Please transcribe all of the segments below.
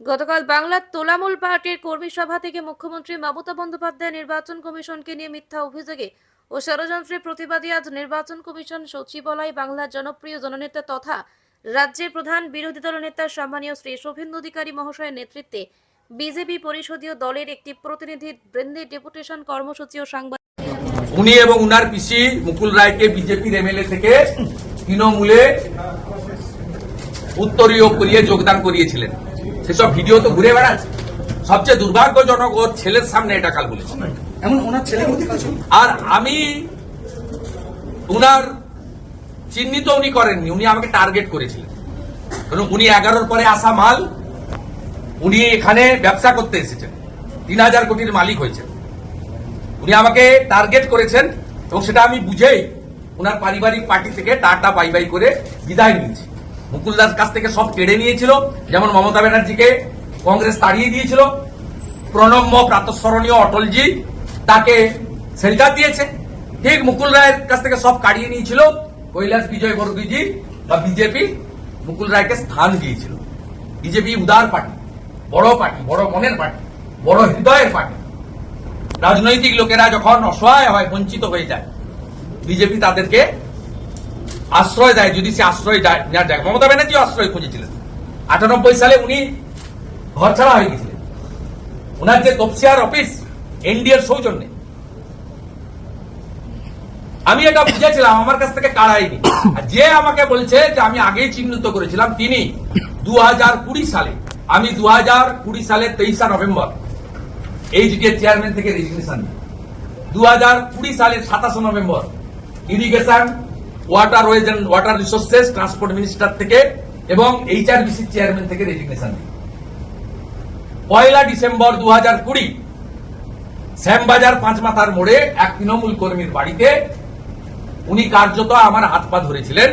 গতকাল বাংলার তোলামূল পার্টির কর্মী সভা থেকে মুখ্যমন্ত্রী মমতা বন্দ্যোপাধ্যায় নির্বাচন কমিশনকে নিয়ে মিথ্যা অভিযোগে ও ষড়যন্ত্রের প্রতিবাদী আজ নির্বাচন কমিশন সচিবালয় বাংলার জনপ্রিয় জননেতা তথা রাজ্যের প্রধান বিরোধী দল নেতা সম্মানীয় শ্রী শুভেন্দু অধিকারী মহাশয়ের নেতৃত্বে বিজেপি পরিষদীয় দলের একটি প্রতিনিধি বৃন্দের ডেপুটেশন কর্মসূচি ও সাংবাদিক উনি এবং উনার পিসি মুকুল রায়কে বিজেপির এমএলএ থেকে তৃণমূলে উত্তরীয় করিয়ে যোগদান করিয়েছিলেন। সেসব ভিডিও তো ঘুরে বেড়াচ্ছে। সবচেয়ে দুর্ভাগ্যজনক ওর ছেলের সামনে এটা কাল বলেছে। এমন ওনার ছেলে আর আমি উনার চিহ্নিত উনি করেননি উনি আমাকে টার্গেট করেছিলেন। কারণ উনি এগারোর পরে আসা মাল উনি এখানে ব্যবসা করতে এসেছেন। তিন হাজার কোটির মালিক হয়েছেন। উনি আমাকে টার্গেট করেছেন এবং সেটা আমি বুঝেই ওনার পারিবারিক পার্টি থেকে টাটা বাই বাই করে বিদায় নিয়েছি। মুকুলদার কাছ থেকে সব কেড়ে নিয়েছিল, যেমন মমতা ব্যানার্জিকে কংগ্রেস তাড়িয়ে দিয়েছিল। প্রণম্য প্রাতঃস্মরণীয় অটলজি তাকে শেল্টার দিয়েছে। ঠিক মুকুল রায়ের কাছ থেকে সব কাড়িয়ে নিয়েছিল, কৈলাস বিজয় বর্গীজি বা বিজেপি, মুকুল রায়কে স্থান দিয়েছিল। বিজেপি উদার পার্টি, বড় পার্টি, বড় মনের পার্টি, বড় হৃদয়ের পার্টি। রাজনৈতিক লোকেরা যখন অসহায় হয়, বঞ্চিত হয়ে যায়, বিজেপি তাদেরকে আশ্রয় দেয়, যদি সে আশ্রয় দেয় নেওয়া মমতা ব্যানার্জি আশ্রয় খুঁজেছিলেন। আটানব্বই সালে উনি ঘর ছাড়া হয়ে গেছিলেন। ওনার যে তপসিয়ার অফিস, এনডিএর সৌজন্যে। আমি এটা বুঝেছিলাম, আমার কাছ থেকে কাড়াইনি যে আমাকে বলছে যে আমি আগেই চিহ্নিত করেছিলাম, তিনি দুহাজার কুড়ি সালে, আমি দু সালের তেইশা নভেম্বর এই যুগের চেয়ারম্যান থেকে রেজিগনেশন দু হাজার কুড়ি সালের সাতাশে November irrigation waterways and water resources transport minister থেকে এবং এইচআরবিসি চেয়ারম্যান থেকে রেজিগনেশন পয়লা ডিসেম্বর দু হাজার কুড়ি, শ্যামবাজার পাঁচ মাথার মোড়ে এক তৃণমূল কর্মীর বাড়িতে উনি কার্যত আমার হাত পা ধরেছিলেন।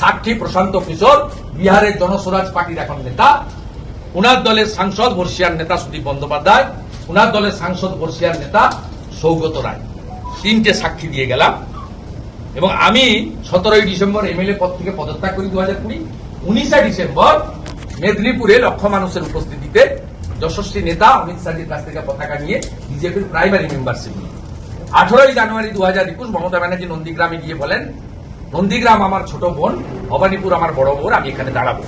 সাক্ষী প্রশান্ত কিশোর, বিহারের জনস্বরাজ পার্টির এখন নেতা। উনার দলের সাংসদ বর্ষিয়ার নেতা সুদীপ বন্দ্যোপাধ্যায়। উনার দলের সাংসদ বর্ষিয়ার নেতা সৌগত রায়। তিনটে সাক্ষী দিয়ে গেলাম। এবং আমি সতেরোই ডিসেম্বর এমএলএ পদ থেকে পদত্যাগ করি দু হাজার কুড়ি। উনিশে ডিসেম্বর মেদিনীপুরে লক্ষ মানুষের উপস্থিতিতে যশস্বী নেতা অমিত শাহের কাছ থেকে পতাকা নিয়ে বিজেপির প্রাইমারি মেম্বারশিপ নিয়ে। আঠারোই জানুয়ারি দু হাজার একুশ মমতা ব্যানার্জি নন্দীগ্রামে গিয়ে বলেন, নন্দীগ্রাম আমার ছোট বোন, ভবানীপুর আমার বড় বোন, আমি এখানে দাঁড়াবো।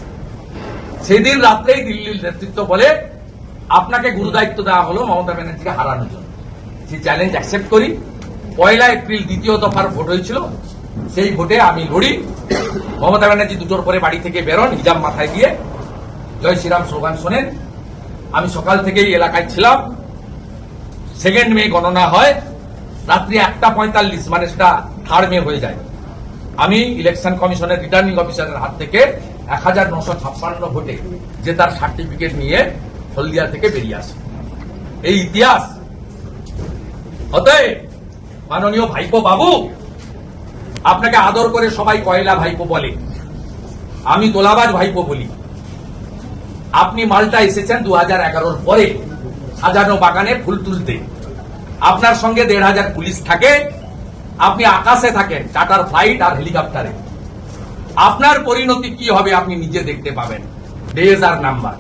সেদিন রাত্রেই দিল্লির নেতৃত্ব বলে, আপনাকে গুরুদায়িত্ব দেওয়া হলো মমতা ব্যানার্জিকে হারানোর জন্য। সেই চ্যালেঞ্জ অ্যাকসেপ্ট করি পয়লা এপ্রিল দ্বিতীয় দফার ভোট হয়েছিল। সেই ভোটে আমি লড়ি। মমতা ব্যানার্জি দুটোর পরে বাড়ি থেকে বেরোন, হিজাব মাথায় দিয়ে। জয় শ্রীরাম, স্লোগান শোনেন। আমি সকাল থেকেই এলাকায় ছিলাম। সেকেন্ড মে গণনা হয়। রাত্রি একটা পঁয়তাল্লিশ মানে সেটা থার্ড মে হয়ে যায়। আমি ইলেকশন কমিশনের রিটার্নিং অফিসারের হাত থেকে এক হাজার নশো ছাপ্পান্ন ভোটে যে তার সার্টিফিকেট নিয়ে হলদিয়া থেকে বেরিয়ে আসে। এই ইতিহাস। অতএব মাননীয় ভাইপো বাবু, আপনাকে আদর করে সবাই কয়লা ভাইপো বলে। আমি তোলাবাজ ভাইপো বলি। আপনি মালটা এসেছেন দু হাজার এগারোর পরে, সাজানো বাগানে ফুল তুলতে। আপনার সঙ্গে দেড় হাজার পুলিশ থাকে, আপনি আকাশে থাকেন, টাটার ফ্লাইট আর হেলিকপ্টারে। আপনার পরিণতি কি হবে আপনি নিজে দেখতে পাবেন। ডেজ আর নাম্বার।